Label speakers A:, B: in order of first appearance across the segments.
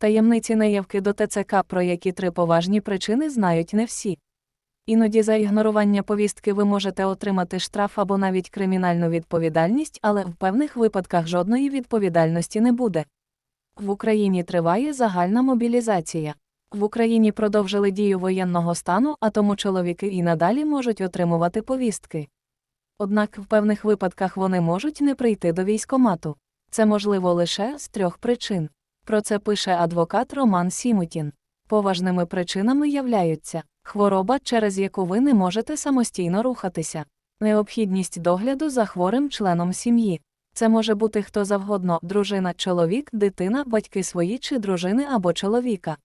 A: Таємниці неявки до ТЦК, про які три поважні причини знають не всі. Іноді за ігнорування повістки ви можете отримати штраф або навіть кримінальну відповідальність, але в певних випадках жодної відповідальності не буде. В Україні триває загальна мобілізація. В Україні продовжили дію воєнного стану, а тому чоловіки і надалі можуть отримувати повістки. Однак в певних випадках вони можуть не прийти до військомату. Це можливо лише з трьох причин. Про це пише адвокат Роман Сімутін. Поважними причинами являються хвороба, через яку ви не можете самостійно рухатися, необхідність догляду за хворим членом сім'ї. Це може бути хто завгодно дружина, чоловік, дитина, батьки свої чи дружини або чоловіка.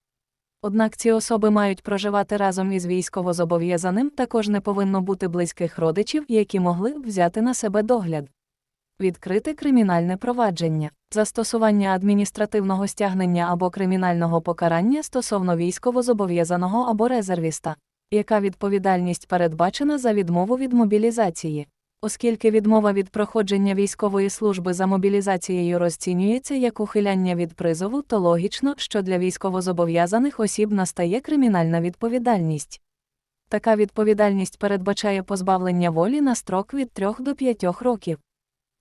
A: Однак ці особи мають проживати разом із військовозобов'язаним, також не повинно бути близьких родичів, які могли б взяти на себе догляд. Відкрити кримінальне провадження, застосування адміністративного стягнення або кримінального покарання стосовно військовозобов'язаного або резервіста, яка відповідальність передбачена за відмову від мобілізації. Оскільки відмова від проходження військової служби за мобілізацією розцінюється як ухиляння від призову, то логічно, що для військовозобов'язаних осіб настає кримінальна відповідальність. Така відповідальність передбачає позбавлення волі на строк від 3 до 5 років.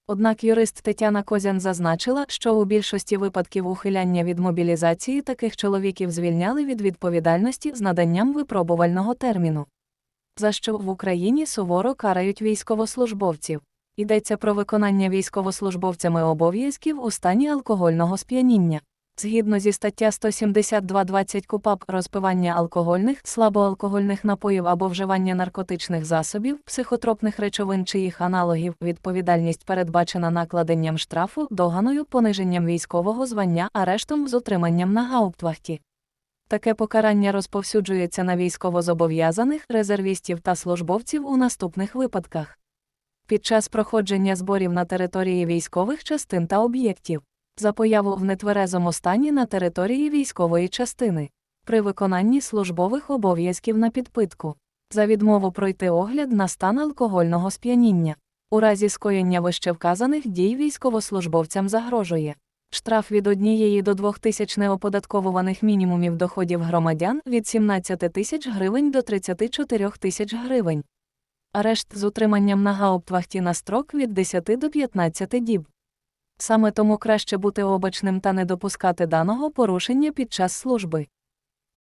A: Однак юрист Тетяна Козян зазначила, що у більшості випадків ухиляння від мобілізації таких чоловіків звільняли від відповідальності з наданням випробувального терміну. За що в Україні суворо карають військовослужбовців. Йдеться про виконання військовослужбовцями обов'язків у стані алкогольного сп'яніння. Згідно зі стаття 172.20 КУПАП розпивання алкогольних, слабоалкогольних напоїв або вживання наркотичних засобів, психотропних речовин чи їх аналогів, відповідальність передбачена накладенням штрафу, доганою, пониженням військового звання, арештом з утриманням на гауптвахті. Таке покарання розповсюджується на військовозобов'язаних, резервістів та службовців у наступних випадках. Під час проходження зборів на території військових частин та об'єктів, за появу в нетверезому стані на території військової частини, при виконанні службових обов'язків на підпитку, за відмову пройти огляд на стан алкогольного сп'яніння. У разі скоєння вищевказаних дій військовослужбовцям загрожує штраф від однієї до двох тисяч неоподатковуваних мінімумів доходів громадян від 17 тисяч гривень до 34 тисяч гривень. Арешт з утриманням на гауптвахті на строк від 10 до 15 діб. Саме тому краще бути обачним та не допускати даного порушення під час служби.